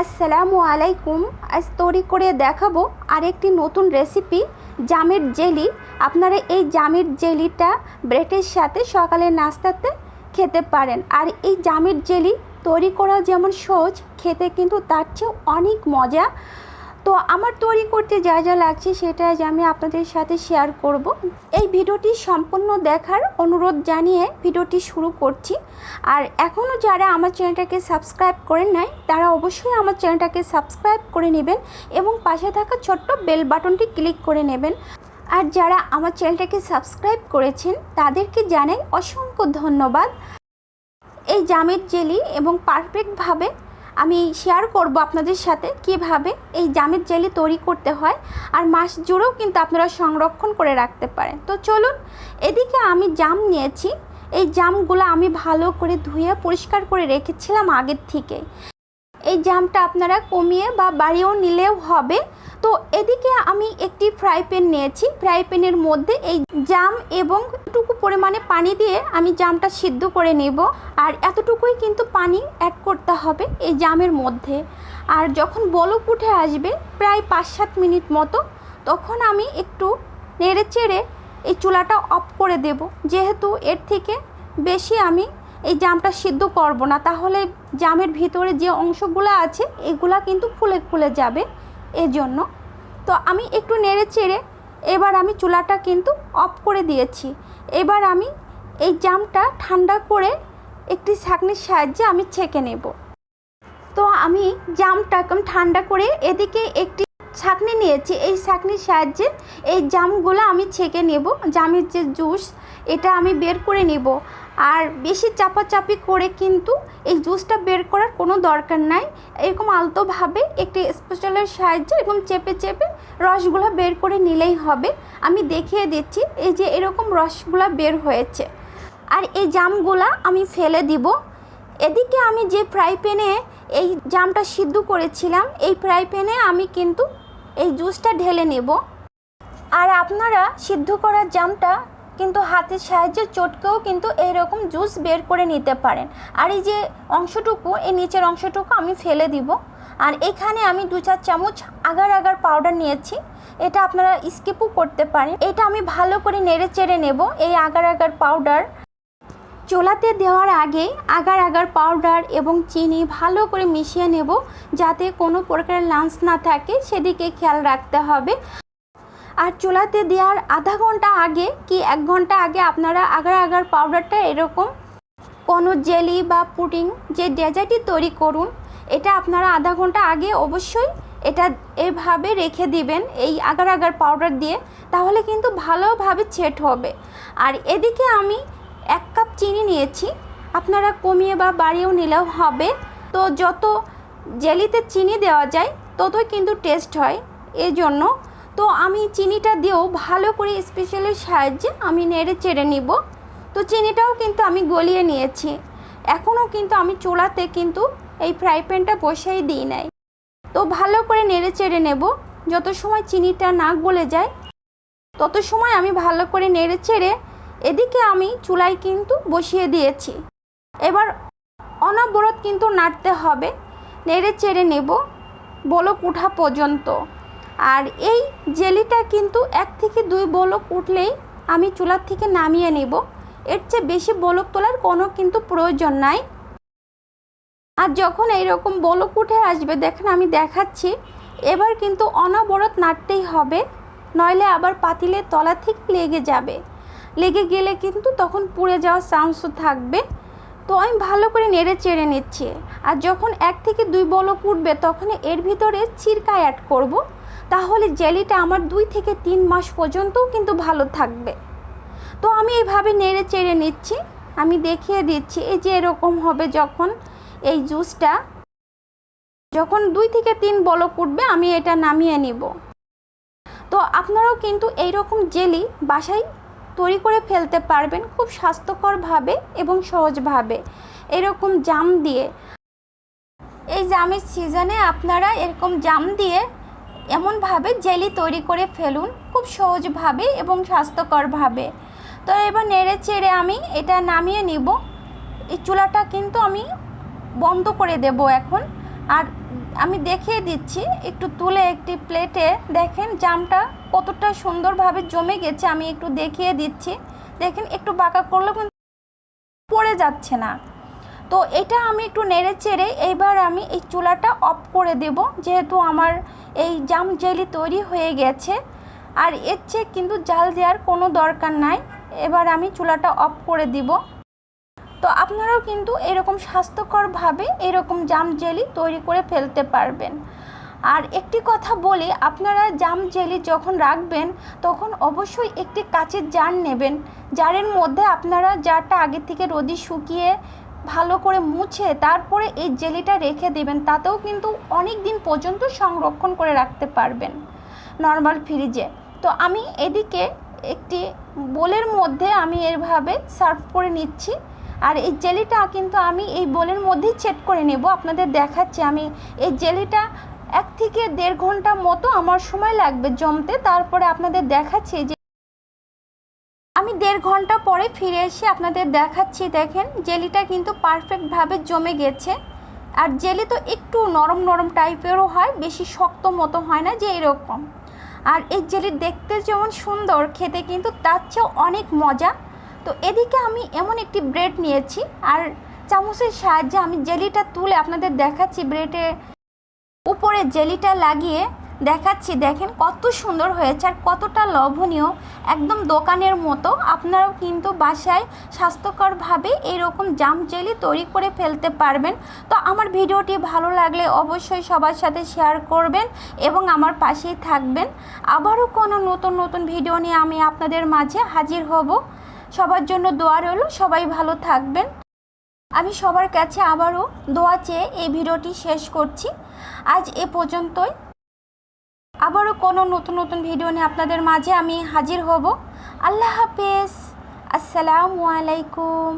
আসসালামু আলাইকুম। আজ তৈরি করে দেখাবো আরেকটি নতুন রেসিপি জামের জেলি। আপনারা এই জামের জেলিটা ব্রেডের সাথে সকালে নাস্তাতে খেতে পারেন। আর এই জামের জেলি তৈরি করা যেমন সহজ, খেতে কিন্তু তার চেয়েও অনেক মজা। তো আমার তৈরি করতে যা যা লাগছে সেটা আজ আমি আপনাদের সাথে শেয়ার করব। এই ভিডিওটি সম্পূর্ণ দেখার অনুরোধ জানিয়ে ভিডিওটি শুরু করছি। আর এখনও যারা আমার চ্যানেলটাকে সাবস্ক্রাইব করেন নাই, তারা অবশ্যই আমার চ্যানেলটাকে সাবস্ক্রাইব করে নেবেন এবং পাশে থাকা ছোট্ট বেল বাটনটি ক্লিক করে নেবেন। আর যারা আমার চ্যানেলটাকে সাবস্ক্রাইব করেছেন, তাদেরকে জানাই অসংখ্য ধন্যবাদ। এই জামের জেলি এবং পারফেক্টভাবে আমি শেয়ার করব আপনাদের সাথে কীভাবে এই জামের জেলি তৈরি করতে হয় আর মাস জুড়েও কিন্তু আপনারা সংরক্ষণ করে রাখতে পারেন। তো চলুন, এদিকে আমি জাম নিয়েছি। এই জামগুলো আমি ভালো করে ধুয়ে পরিষ্কার করে রেখেছিলাম আগের থেকে। এই জামটা আপনারা কমিয়ে বা বাড়িয়েও নিলেও হবে। তো এদিকে আমি একটি ফ্রাই প্যান নিয়েছি। ফ্রাই প্যানের মধ্যে এই জাম এবং টুকু পরিমাণে পানি দিয়ে আমি জামটা সিদ্ধ করে নেব। আর এতটুকুই কিন্তু পানি অ্যাড করতে হবে এই জামের মধ্যে। আর যখন বলক উঠে আসবে প্রায় পাঁচ সাত মিনিট মতো, তখন আমি একটু নেড়ে চেড়ে এই চুলাটা অফ করে দেব। যেহেতু এর থেকে বেশি আমি এই জামটা সিদ্ধ করব না, তাহলে জামের ভিতরে যে অংশগুলো আছে, এগুলা কিন্তু ফুলে ফুলে যাবে। এজন্য। তো আমি একটু নেড়ে চেড়ে এবার আমি চুলাটা কিন্তু অফ করে দিয়েছি। এবার আমি এই জামটা ঠান্ডা করে একটি ছাঁকনির সাহায্যে আমি ছেঁকে নেব। তো আমি জামটা ঠান্ডা করে এদিকে একটি ছাঁকনি নিয়েছি। এই ছাঁকনির সাহায্যে এই জামগুলো আমি ছেঁকে নেব। জামের যে জুস, এটা আমি বের করে নেব। আর বেশি চাপাচাপি করে কিন্তু এই জুসটা বের করার কোনো দরকার নাই। এরকম আলতোভাবে একটি স্পেশালের সাহায্যে এরকম চেপে চেপে রসগুলো বের করে নিলেই হবে। আমি দেখিয়ে দিচ্ছি, এই যে এরকম রসগুলো বের হয়েছে। আর এই জামগুলা আমি ফেলে দিব। এদিকে আমি যে ফ্রাই প্যানে এই জামটা সিদ্ধ করেছিলাম, এই ফ্রাই প্যানে আমি কিন্তু এই জুসটা ঢেলে নেব। আর আপনারা সিদ্ধ করার জামটা কিন্তু হাতের সাহায্যে চটকেও কিন্তু এইরকম জুস বের করে নিতে পারেন। আর এই যে অংশটুকু, এই নিচের অংশটুকু আমি ফেলে দিব। আর এখানে আমি দু চার চামচ আগার আগার পাউডার নিয়েছি। এটা আপনারা স্কিপও করতে পারেন। এটা আমি ভালো করে নেড়ে চেড়ে নেব। এই আগার আগার পাউডার চোলাতে দেওয়ার আগে আগার আগার পাউডার এবং চিনি ভালো করে মিশিয়ে নেব যাতে কোনো প্রকারের লাঞ্চ না থাকে, সেদিকে খেয়াল রাখতে হবে। আর চোলাতে দেওয়ার আধা ঘণ্টা আগে কি এক ঘণ্টা আগে আপনারা আগার আগার পাউডারটা এরকম কোনো জেলি বা পুডিং যে ডেজার্টই তৈরি করুন, এটা আপনারা আধা ঘণ্টা আগে অবশ্যই এটা এভাবে রেখে দিবেন এই আগার আগার পাউডার দিয়ে, তাহলে কিন্তু ভালোভাবে ছেট হবে। আর এদিকে আমি এক চিনি নিয়েছি। আপনারা কমিয়ে বা বাড়িয়েও নিলেও হবে। তো যত জেলিতে চিনি দেওয়া যায়, ততই কিন্তু টেস্ট হয়। এই জন্য তো আমি চিনিটা দিয়েও ভালো করে স্পেশালের সাহায্যে আমি নেড়ে চেড়ে নিব। তো চিনিটাও কিন্তু আমি গলিয়ে নিয়েছি। এখনও কিন্তু আমি চোলাতে কিন্তু এই ফ্রাই প্যানটা বসেই দিই নাই। তো ভালো করে নেড়ে চেড়ে নেব। যত সময় চিনিটা না গলে যায়, তত সময় আমি ভালো করে নেড়ে চেড়ে এদিকে আমি চুলায় কিন্তু বসিয়ে দিয়েছি। এবার অনবরত কিন্তু নাড়তে হবে, নেড়ে চেড়ে নেব বলক উঠা পর্যন্ত। আর এই জেলিটা কিন্তু এক থেকে দুই বলক উঠলেই আমি চুলার থেকে নামিয়ে নেব। এর চেয়ে বেশি বলক তোলার কোনো কিন্তু প্রয়োজন নাই। আর যখন এইরকম বলক উঠে আসবে, দেখেন আমি দেখাচ্ছি, এবার কিন্তু অনবরত নাড়তেই হবে, নইলে আবার পাতিলের তলা ঠিক লেগে যাবে। লেগে গেলে কিন্তু তখন পুড়ে যাওয়ার চান্সও থাকবে। তো আমি ভালো করে নেড়ে চেড়ে নিচ্ছি। আর যখন এক থেকে দুই বলক উঠবে তখন এর ভিতরে চিরকা অ্যাড করব। তাহলে জেলিটা আমার দুই থেকে তিন মাস পর্যন্তও কিন্তু ভালো থাকবে। তো আমি এইভাবে নেড়ে চেড়ে নিচ্ছি। আমি দেখিয়ে দিচ্ছি, এই যে এরকম হবে যখন এই জুসটা যখন দুই থেকে তিন বলক উঠবে, আমি এটা নামিয়ে নিব। তো আপনারাও কিন্তু এইরকম জেলি বাসায় তৈরি করে ফেলতে পারবেন খুব স্বাস্থ্যকরভাবে এবং সহজভাবে। এরকম জাম দিয়ে এই জামের সিজনে আপনারা এরকম জাম দিয়ে এমনভাবে জেলি তৈরি করে ফেলুন, খুব সহজভাবে এবং স্বাস্থ্যকরভাবে। তো এবার নেড়ে চেড়ে আমি এটা নামিয়ে নিব। এই চুলাটা কিন্তু আমি বন্ধ করে দেব এখন। আর আমি দেখিয়ে দিচ্ছি, একটু তুলে একটি প্লেটে দেখেন জামটা কতটা সুন্দরভাবে জমে গেছে, আমি একটু দেখিয়ে দিচ্ছি। দেখেন, একটু বাঁকা করলেও কিন্তু পড়ে যাচ্ছে না। তো এটা আমি একটু নেড়ে চেড়ে এইবার আমি এই চুলাটা অফ করে দেব, যেহেতু আমার এই জাম জেলি তৈরি হয়ে গেছে। আর এর চেয়ে কিন্তু জাল দেওয়ার কোনো দরকার নাই। এবার আমি চুলাটা অফ করে দিব। তো আপনারাও কিন্তু এরকম স্বাস্থ্যকরভাবে এরকম জাম জেলি তৈরি করে ফেলতে পারবেন। আর একটি কথা বলি, আপনারা জাম জেলি যখন রাখবেন, তখন অবশ্যই একটি কাচের জার নেবেন। জারের মধ্যে আপনারা জারটা আগে থেকে রোদি শুকিয়ে ভালো করে মুছে তারপরে এই জেলিটা রেখে দেবেন। তাতেও কিন্তু অনেক দিন পর্যন্ত সংরক্ষণ করে রাখতে পারবেন নর্মাল ফ্রিজে। তো আমি এদিকে একটি বোলের মধ্যে আমি এভাবে সার্ভ করে নিচ্ছি। আর এই জেলিটা কিন্তু আমি এই বোলের মধ্যেই চেট করে নেব, আপনাদের দেখাচ্ছি। আমি এই জেলিটা এক থেকে দেড় ঘণ্টা মতো আমার সময় লাগবে জমতে, তারপরে আপনাদের দেখাচ্ছি যে আমি দেড় ঘণ্টা পরে ফিরে এসে আপনাদের দেখাচ্ছি, দেখেন, জেলিটা কিন্তু পারফেক্টভাবে জমে গেছে। আর জেলি তো একটু নরম নরম টাইপেরও হয়, বেশি শক্ত মতো হয় না যে এরকম। আর এই জেলি দেখতে যেমন সুন্দর, খেতে কিন্তু তার চেয়েও অনেক মজা। তো এদিকে আমি এমন একটি ব্রেড নিয়েছি আর চামচের সাহায্যে আমি জেলিটা তুলে আপনাদের দেখাচ্ছি ব্রেডের উপরে জেলিটা লাগিয়ে দেখাচ্ছি, দেখেন কত সুন্দর হয়েছে আর কতটা লোভনীয়, একদম দোকানের মতো। আপনারাও কিন্তু বাসায় স্বাস্থ্যকরভাবে এরকম জাম জেলি তৈরি করে ফেলতে পারবেন। তো আমার ভিডিওটি ভালো লাগলে অবশ্যই সবার সাথে শেয়ার করবেন এবং আমার পাশেই থাকবেন। আবারও কোনো নতুন নতুন ভিডিও নিয়ে আমি আপনাদের মাঝে হাজির হব। সবার জন্য দোয়া রইল, সবাই ভালো থাকবেন। আমি সবার কাছে আবারও দোয়া চেয়ে এই ভিডিওটি শেষ করছি। আজ এ পর্যন্তই। আবারও কোনো নতুন নতুন ভিডিও নিয়ে আপনাদের মাঝে আমি হাজির হব। আল্লাহ হাফেজ। আসসালামু আলাইকুম।